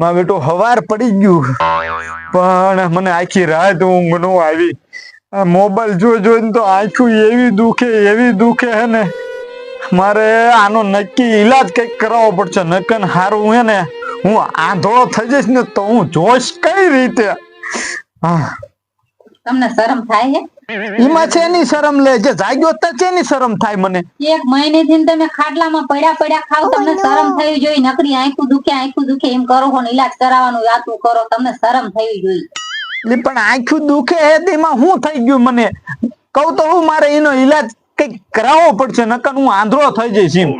માં બેટો હવાર પડી ગયું. પણ મને આખી રાત ઊંઘ નો આવી. આ મોબાઈલ જોઈ જોઈને તો આખું એવી દુખે એવી દુખે હે ને. મારે આનો નક્કી ઈલાજ કંઈક કરાવવો પડશે નકન હારું હે ને. હું આંધળો થઈ જઈશ ને તો હું જોઈશ કઈ રીતે? હા. તમને શરમ થાય એમાં છે ની શરમ લે? જે જાગ્યો તો છે ની શરમ થાય મને? એક મહિને થી તમે ખાટલામાં પડ્યા પડ્યા ખાવ તમને શરમ થવી જોઈએ. નકરી આંખું દુખે આંખું દુખે એમ કરો હો ને ઈલાજ કરાવવાનું વાતું કરો તમને શરમ થવી જોઈએ. પણ આંખું દુખે હે તેમાં શું થઈ ગયું મને? કહું તો હું મારે એનો ઈલાજ કંઈક કરાવવો પડશે નકર હું આંધળો થઈ જઈશ એમ.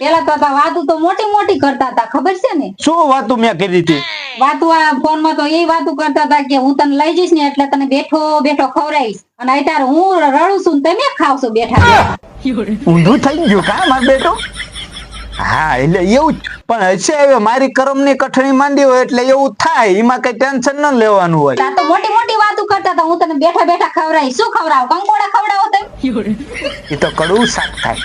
પેલા તો વાતું તો મોટી મોટી કરતા હતા ખબર છે ને? શું વાતો મેં કરી હતી? વાતો આ ફોનમાં તો એ વાતો કરતા હતા કે હું તને લઈ જઈશ ને એટલે તને બેઠો બેઠો ખવડાવીશ. અને અત્યારે હું રડું છું તમે ખાવશો બેઠા બેઠા. ઊંધું થઈ ગયું કા માર બેટો? હા એટલે એવું જ. પણ હશે હવે મારી કરમની કઠણી માંડી હોય એટલે એવું થાય. એમાં કઈ ટેન્શન ન લેવાનું હોય. તો મોટી મોટી વાતો કરતા હતા હું તને બેઠા બેઠા ખવડાવી શું ખવડાવ? કંકોડા ખવડાવો તમે? એ તો કડવું શાક થાય.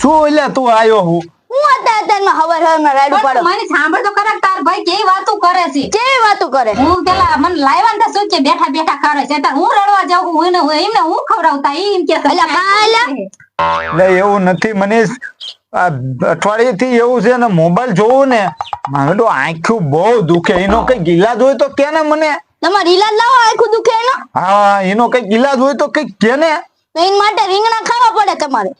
શું એટલે તું આવ્યો હું. હું અત્યારે અત્યારમાં હવાર હવારમાં રાડું પાડો મને સાંભળ તો ખરા તાર ભાઈ કેવી વાતું કરે છે? કેવી વાતો કરે? હું પેલા મને લાવ્યા ને શું છે બેઠા છે. હું રડવા જાઉં હું એને એમને હું ખવડાવતા? એમ કે અલા, કાલા. એટલે? એવું નથી મનીષ અઠવાડિયે થી એવું છે ને મોબાઈલ જોવું ને મારે તો આંખ્યું બહુ દુખે. એનો કંઈક ઈલાજ હોય તો કે ને મને? તમારે ઇલાજ લાવો આખું દુખે એનો? હા એનો કંઈક ઈલાજ હોય તો કઈ કે ને એના માટે રીંગણા ખાવા પડે તમારે.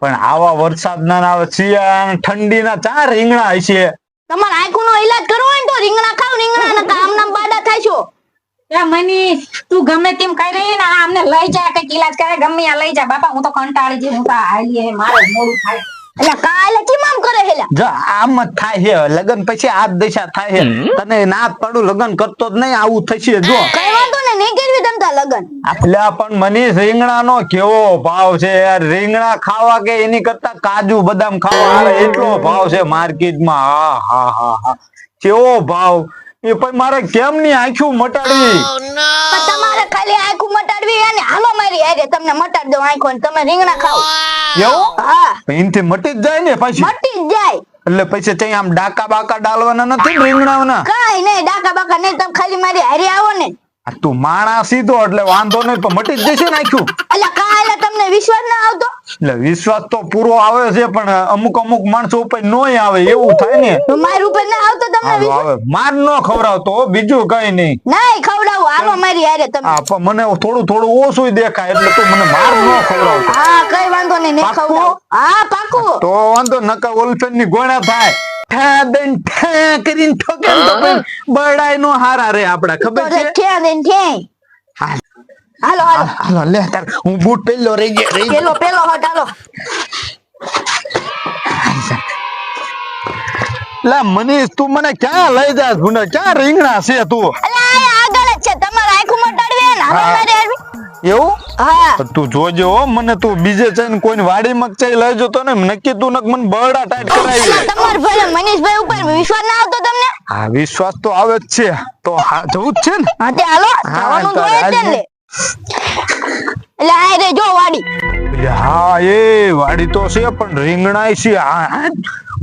પણ આવા વરસાદના ના આવા શિયાળા ને ઠંડીના ચાર રીંગણા હશે. તમારે આંખો નો ઈલાજ કરવો હોય ને તો રીંગણા ખાવ રીંગણા નકા આમ નામ બાડા થાય છો. એ મનીષ તું ગમે તેમ કહી રહી ને આ અમને લઈ જા કંઈક ઈલાજ કરે ગમે આ લઈ જા. બાપા હું તો કંટાળી જઈ હું તો હાલી મારે મોડું થાય. એટલે કાલે કેમ આમ કરે હેલા જો આમ જ થાય છે. લગન પછી આ જ થાય છે. તને ના જ લગન કરતો જ નહીં આવું થશે જો. કઈ વાંધો ને નહીં કરવી તમતા લગન. એટલે પણ મનીષ રીંગણાનો કેવો ભાવ છે યાર? રીંગણા ખાવા કે એની કરતા કાજુ બદામ ખાવા? આવે એટલો ભાવ છે માર્કેટમાં. હા હા હા હા. કેવો ભાવ? એ પણ મારે કેમ ની આંખ્યું મટાડવી તમારે ખાલી આંખું મટાડવી અને હાલો મારી હારે તમને મટાડ દો આંખો ને તમે રીંગણા ખાઓ. એવું? હા. એનથી મટી જ જાય ને પછી? મટી જ જાય. એટલે પછી ત્યાં આમ ડાકા બાકા ડાલવાના નથી રીંગણાના કઈ નહીં ડાકા બાકા નહીં તમે ખાલી મારી હારી આવો ને. તું માણા સીધો એટલે વાંધો નહીં પણ મટી જ જશે ને આંખ્યું એટલે તમને વિશ્વાસ ના આવતો? એટલે વિશ્વાસ તો પૂરો આવે છે પણ અમુક અમુક માણસો ઉપર નોય આવે એવું થાય ને? માર ઉપર ના આવતો તમને આવે માર નો ખવડાવતો બીજું કઈ નહીં. નહીં ખવડાવો. આવો મારી હારે તમે. હા પણ મને થોડું થોડું ઓછું દેખાય એટલે તું મને માર નો ખવડાવતો. હા કઈ વાંધો નહીં નહીં ખવડાવો. હા પાકું. તો વાંધો નકા ઓલફેનની ગોણા થાય ઠા દઈને ઠા કરીને ઠોકે ને તો પછી નો હારા રે આપડા ખબર છે? ક્યાં દઈને ક્યાંય હાલ, હાલો હાલો લે તાર હું બૂટ પહેલો રહી ગયા રહી પેલો હાલો મનીષ તું મને ક્યાં લઈ જા ગુને ક્યાં રીંગણા છે તું અલે આગળ જ છે તમારે આંખું મટાડવે ને હાલો હા. મારી હારે એવું હા તું જોજે હો મને તું બીજે જઈને કોઈ વાડી મકચાઈ લઈ જતો ને નક્કી તું નક મને બરડા ટાઈટ કરાવી તમાર ભલે ભાઈ મનીષભાઈ ઉપર વિશ્વાસ ના આવતો તમને? હા વિશ્વાસ તો આવે જ છે. તો હા જવું જ છે ને? હા તે હાલો જવાનું જોઈએ જ ને. એટલે આ રે જો વાડી હા એ વાડી તો છે પણ રીંગણા છે.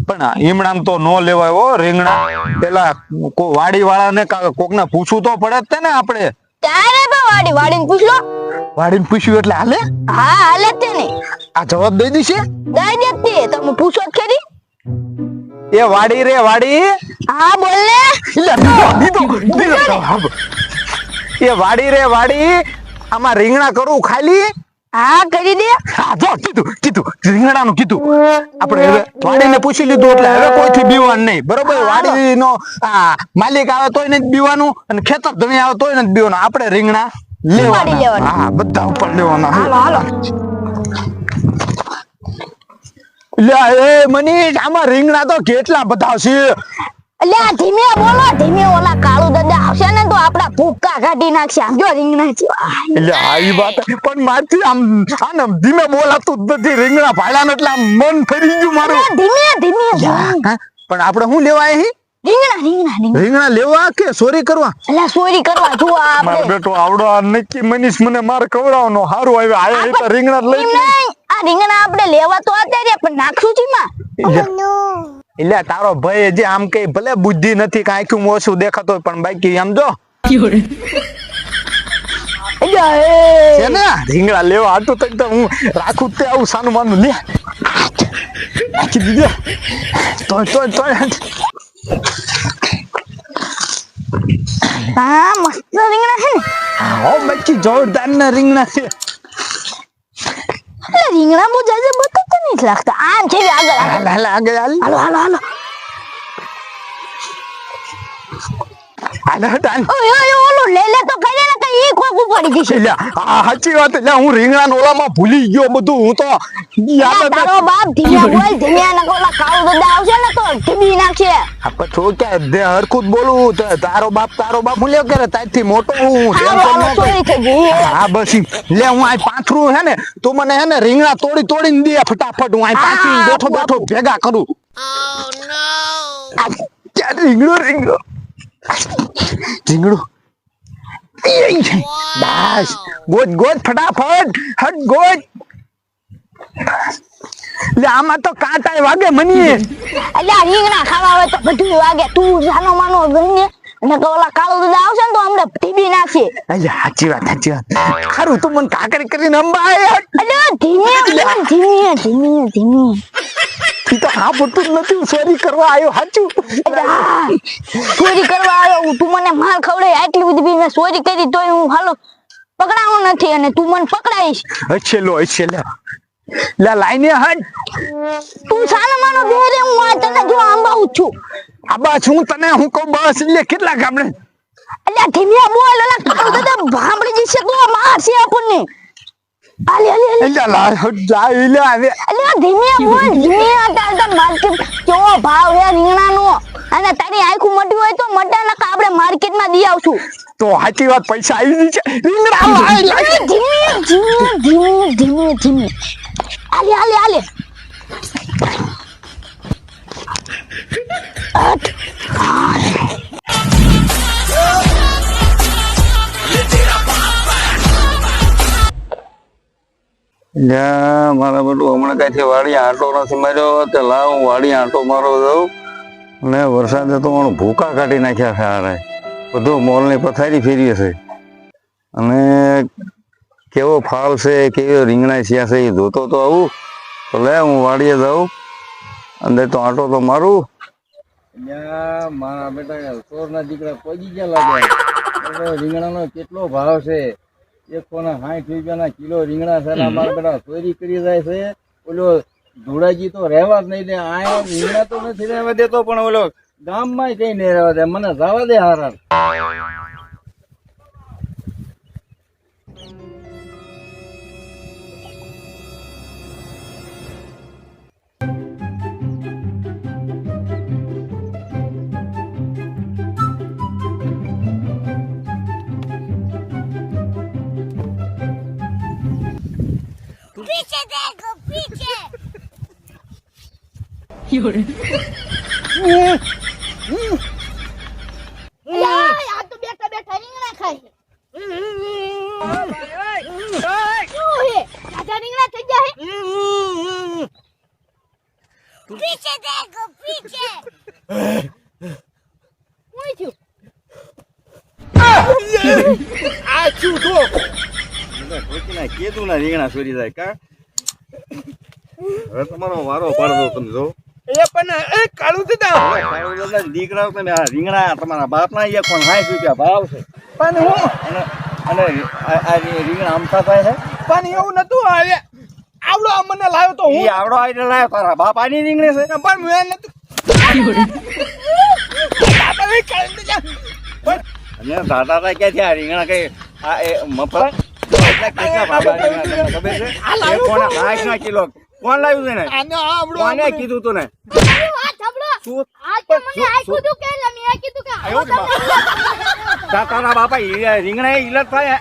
પણ ઈમણામ તો નો લેવાય હો રીંગણા પેલા કો વાડી વાળાને કોકને પૂછવું તો પડે જ ને આપણે ત્યારે બા વાડી વાડીને પૂછ લો વાડીને પૂછ્યું એટલે હાલે હા હાલે જ ને આ જવાબ દઈ દીશે દઈ દે તે તમે પૂછો જ ખરી એ વાડી રે વાડી હા બોલ ને એટલે દીધો, દીધો, દીધો જવાબ. એ વાડી રે વાડી આમાં રીંગણા કરું ખાલી? હા કરી દે. હા જો કીધું કીધું રીંગણાનું કીધું. આપણે હવે વાડીને પૂછી લીધું એટલે હવે કોઈથી બીવાન નહીં. બરોબર વાડીનો આ માલિક આવે તોય નથી બીવાનું અને ખેતર ધણી આવે તોય નથી બીવાનું. આપણે રીંગણા લેવાના. હા બધા ઉપર લેવાના. હાલો હાલો. લે એ મનીષ આમાં રીંગણા તો કેટલા બધા છે? આ ધીમે બોલો ધીમે ઓલા કાળુ દાદા આવશે ને તો આપડા ભૂક્કા કાઢી નાખશે. આમ જો રીંગણા જેવા. એટલે આ વાત પણ મારથી આમ આને ધીમે બોલાતું જ નથી. રીંગણા એટલે આમ મન ફરી ગયું મારું. ધીમે ધીમે હા, પણ આપણે શું લેવા અહીં રીંગણા રીંગણા રીંગણા. લેવા કે ચોરી કરવા? ચોરી કરવા જો આ મારો બેટો આવડો આ નક્કી મનીષ મને માર કવડાવનો હારું આવે આયા એ તો રીંગણા જ લઈ આ રીંગણા આપણે લેવા તો અત્યારે પણ નાખશું લે. એટલે તારો ભાઈ જે આમ કઈ ભલે બુદ્ધિ નથી કાંઈ આખું ઓછું દેખાતો પણ બાકી આમ જો. રીંગણા લેવા હાટું તો હું રાખું તે આવું સાનું માનું. લે. દીધે. તો તો તો હા મસ્ત રીંગણા છે હો બાકી જોરદાર ના રીંગણા છે. રીંગણા મુજા જાજે બતાવતા નથી લાગતા આમ છે આગળ આગળ. આગળ હાલ હાલો હાલો હાલો હાલ ઓય ઓય ઓલું લે લે તો કરે ને કઈ એક જશે એટલે આ સાચી વાત એટલે હું રીંગણા ઓલામાં ભૂલી ગયો બધું. હું તો યાદ તારો બાપ બોલ ધીમે ના ઓલા કાળું દડા આવશે ને તો ટીબી નાખશે. આપણે તો ક્યાં દે હરખું જ તો તારો બાપ તારો બાપ હું લ્યો કરે તારથી મોટો હું. હા બસ લે હું આ પાથરું હે ને તું મને હે ને રીંગણા તોડી તોડીને દે ફટાફટ. હું આ પાછી બેઠો બેઠો ભેગા કરું. આ ક્યાં રીંગણું રીંગણો? રીંગણો. ઈ, બસ. ગોદ ગોદ ફટાફટ. હટ ગોદ લે આમાં તો કાંટા વાગે મની. અલ્યા રીંગણા ખાવા આવે તો બધું વાગે. તું જાનો માનો ભરીને અને તો ઓલા કાળો દૂધ આવશે ને તો અમને ટીબી નાખશે. અલ્યા સાચી વાત સાચી વાત. ખરું તું મને કાકરી કરીને અંબા અલ્યા ધીમે ધીમે ધીમે ધીમે. ઈ તો આ પૂરતું નથી. ચોરી કરવા આવ્યો સાચું? ચોરી કરવા આવ્યો તું મને માર ખવડે આટલી બધી બી મેં ચોરી કરી તોય હું હાલો પકડાવો નથી અને તું મને પકડાઈશ. અચ્છે લો અચ્છે લે લે લાઈને હટ. તું સાનો માનો હું આ તને જો આંબાવું છું. આ બસ હું તને હું કહું બસ એટલે કેટલા ગામડે? અલ્યા ધીમે બોલ અલ્યા દડા ભાંભળી જશે તો મારશે આપણને. આલે આલે આલે એટલે લા જા એટલે આવે એટલે ધીમે બોલ ધીમે આટા માર્કેટ કેવો ભાવ છે રીંગણાનો અને તારી આંખું મટી હોય તો મટા નકા આપણે માર્કેટમાં દી આવશું? તો સાચી વાત પૈસા આવી રીંગણા લાય, લાય. અરે ધીમે ધીમે ધીમે ધીમે ધીમે. આલે આલે આલે. અટ. લ્યા મારા બધું હમણાં કાંઈથી વાડી આંટો નથી માર્યો, તે લાવ, હું વાડી આંટો મારો જાઉં. ને વરસાદે તો મને ભૂકા કાઢી નાખ્યા છે આરે બધું મોલની પથારી ફેરી છે. અને કેવો ફાલ છે, કેવો રીંગણા થયા છે, એ જોતો તો આવું. તો લે, હું વાડીએ જાઉં. અંદર તો આંટો તો મારું. મારા બેટા ચોરના દીકરા પહોંચી ગયા લાગે. રીંગણાનો કેટલો ભાવ છે? એકસો ને સાઠ રૂપિયાના કિલો રીંગણા છે ને મારા ચોરી કરી જાય છે. ઓલો ધોળાજી તો રહેવા જ નહીં દે. આ રીંગણા તો નથી રહેવા દેતો પણ ઓલો ગામમાં કઈ નહીં રહેવા દે. મને જવા દે હારા આ તો બેઠા બેઠા રીંગણા ખાય શું હે રાજા રીંગણા થઈ ગયા હે પીછે દેખો પીછે. કોઈ થયું? આ શું તો કીધું ના રીંગણા ચોરી જાય કા? હવે તમારો વારો પાડો તમે જો. એ પણ એ કાળું દીધા કાળુ દાદા દીકરાઓ તમે આ રીંગણા તમારા બાપના એક પણ સાઠ રૂપિયા ભાવ છે? પણ હું અને આ રીંગણા આમથા થાય છે? પણ એવું નતું આવે. આવડો આ મને લાવ્યો તો હું. આવડો આઈને લાવ્યો તારા બાપ આની રીંગણી છે? પણ મેં નતું અને દાદા તા ક્યાંથી આ રીંગણા કઈ આ એ મફત? કેટલા તમને ખબર છે? કોના ના કિલો કોણ લાવ્યું છે ને આનો આવડો કોને કીધું તું ને? તારા બાપા. રીંગણા એ ઈલાજ થાય.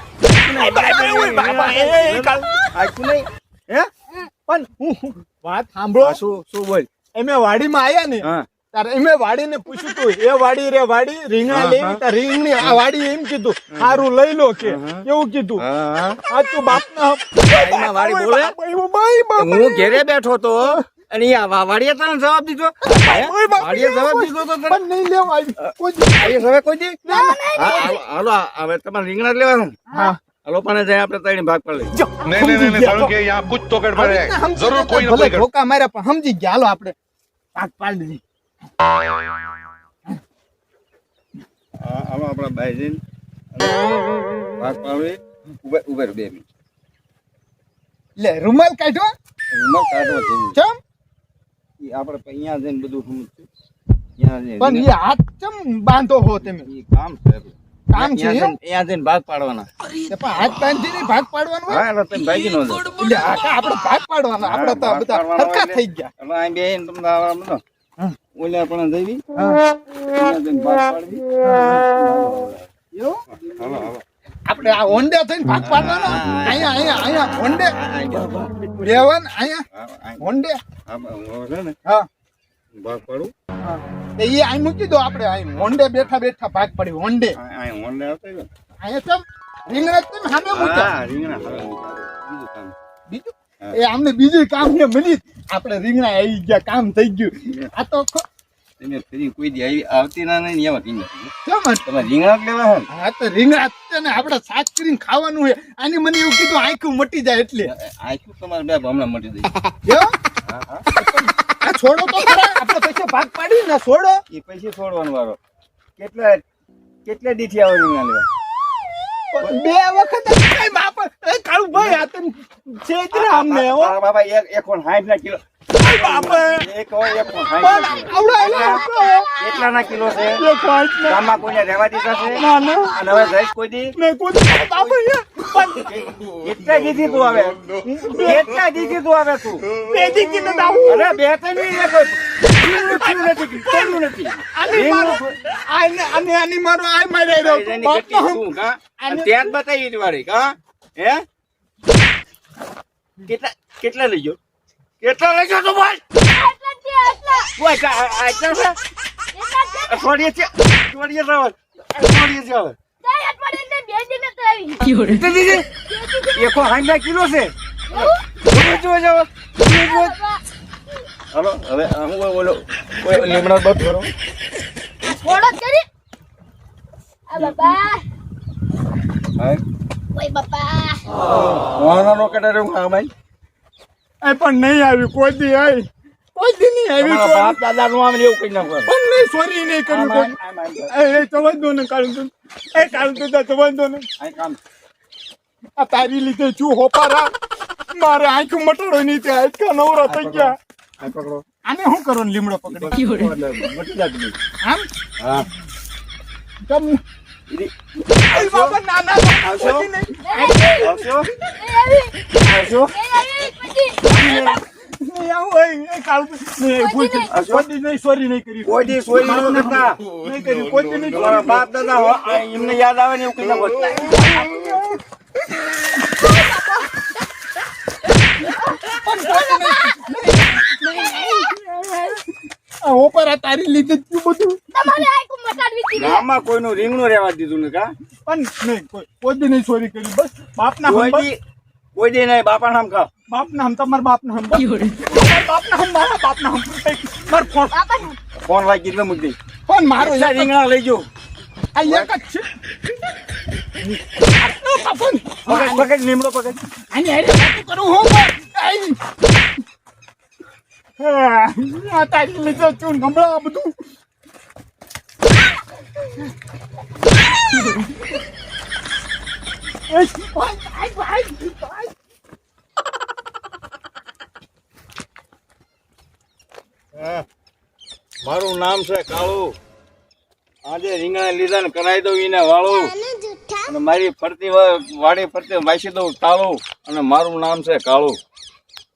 પણ હું વાત સાંભળો. શું શું બોલ? એમે વાડીમાં આવ્યા ને રીંગણા લેવી? તાર હલો પણ જાય આપણે ભાગ પર લઈ. નહીં નહીં નહીં સારું જરૂર કોઈ ન કોઈ ગડબડ ધોકા માર્યા પણ સમજી ગયા હાલો આપણે. પાક પાડી દીધી. હા, હાલો આપણે બાય ભાગ પાડવી. ઉભે ઉભે બે મિનિટ. લે રૂમાલ કાઢ્યો રૂમાલ કાઢવો જેવું ચમ. ઈ આપણે અહીંયા જઈને બધું સમજશું. પણ એ હાથ ચમ બાંધો હો તમે? કામ છે કામ છે અહીંયા જઈને- ભાગ પાડવાના. પણ હાથ બાંધીને ભાગ પાડવાનો હા એટલે તમે ભાગી ન એટલે આપણે ભાગ પાડવાના? આપણે તો બધા પાડવાનો થઈ ગયા. એટલે અહીં બેહીને તમને બધો. ઓલા પણ જઈવી હાલો આપણે આ ઓંડે થઈને ભાગ પાડવાનો? અહીંયા અહીંયા અહીંયા ઓંડે રેવન અહીંયા. ઓંડે હા, હું છે ને હા. ભાગ પાડું. એ અહીં મૂકી દો આપણે અહીં ઓંડે બેઠા બેઠા ભાગ પડી ઓંડે અહીં- ઓંડે આવતા અહીંયા ચમ રીંગણા તમે સામે મૂક્યા? હા રીંગણા બીજું કામ. બીજું? હા. એ આમને બીજું કામ ને મળી આપણે રીંગણા આવી ગયા કામ થઈ ગયું. આ તો તમે ફરી કોઈ દી આવી આવતી ના નહીં એમાં રીંગણા. કેમ હતું? રીંગણા લેવા હે હા તો રીંગણા જ આપણે સાત કરીને ખાવાનું હોય આની મને એવું કીધું આંખું મટી જાય એટલે. આ તમારે બે હમણાં મટી દઈ કેવો? હા હા. આ છોડો તો ખરા આપણે પૈસા ભાગ પાડી ને છોડો. એ પૈસા છોડવાનો વારો. કેટલા કેટલા દીઠી આવો રીંગણા લેવા? બે વખત કઈ બાપ. એ કાળુ ભાઈ આ તને છે આમ ને અમને હો બાપા, એક એક કોણ 60 ના કિલો. કઈ બાપ. એક હોય એક કોણ સાઠ પણ ના કિલો. કેટલા ના કિલો છે. એક પાંચ ને. ગામમાં કોઈને રહેવા દીધા છે. ના ના. અને હવે જઈશ કોઈ દી. ને કોઈ બાપ કેટલા દીધી તું કેટલા દીધી તું તું. બે દાવું. અરે બે ત્રણ નહીં એક કેટલી કેટલા લઈ ગયો કેટલા લઈ ગયો તું બોલ છે અઠવાડિયે છે અઠવાડિયે દીધી? એકો હાંડા કિલો છે જોવો, જોવો, જોવો. હાલો હવે હું બોલો કોઈ લીમડો બધ ભરો થોડો કરી આ બાપા. હા? ઓય બાપા. વાહનો નો કટારે હું હા ભાઈ? એ પણ નહીં આવી કોઈ દી આવી કોઈ દી નહીં આવી બાપ દાદા નું આમ એવું કઈ નાખો પણ નહીં સોરી નહીં કર્યું કોઈ. એ જવા દો ને કાળું દૂધ એ કાળું દૂધ જવા દો ને કામ. આ તારી લીધે છું હોપારા મારે આંખ મટડો નહીં તે આંખા નવરા થઈ ગયા. આ પકડો. આને શું કરો લીમડો પકડી મટી બધું. આમ? હા. તમ ઈરી. બાબા ના ના આવશો? નહીં. આવશો? આવશો? બાપ દાદા હો, એમને યાદ આવે ને એવું કઈ નાખો આ તારી લીધે જ બધું. તમારે આખું મટાડવી હતી ગામમાં કોઈનું રીંગણું રહેવા દીધું ને કા પણ નહીં કોઈ કોઈ દી નહીં ચોરી કરી બસ. બાપના હમ કોઈ દી નહીં બાપા નામ ખાવ. બાપના હમ તમારા બાપના હમ બાપના હમ મારા બાપના હમ માર ફોન બાપા ફોન લાગી એટલે મૂકી ફોન મારો કેટલા રીંગણા લઈ જો. આ એક જ છે. પકડ પકડ લીમડો પકડ. આની હારે કરું હું. હા, આ તારી લીધે ચૂન ને બધું. એ, ભાઈ, ભાઈ, ભાઈ, ભાઈ. મારું નામ છે કાળુ. આજે રીંગણા લીધા ને કરાવી દઉં એને વાળું. અને મારી ફરતી વા- વાડી ફરતી વાંચી દઉં ટાળું. અને મારું નામ છે કાળુ.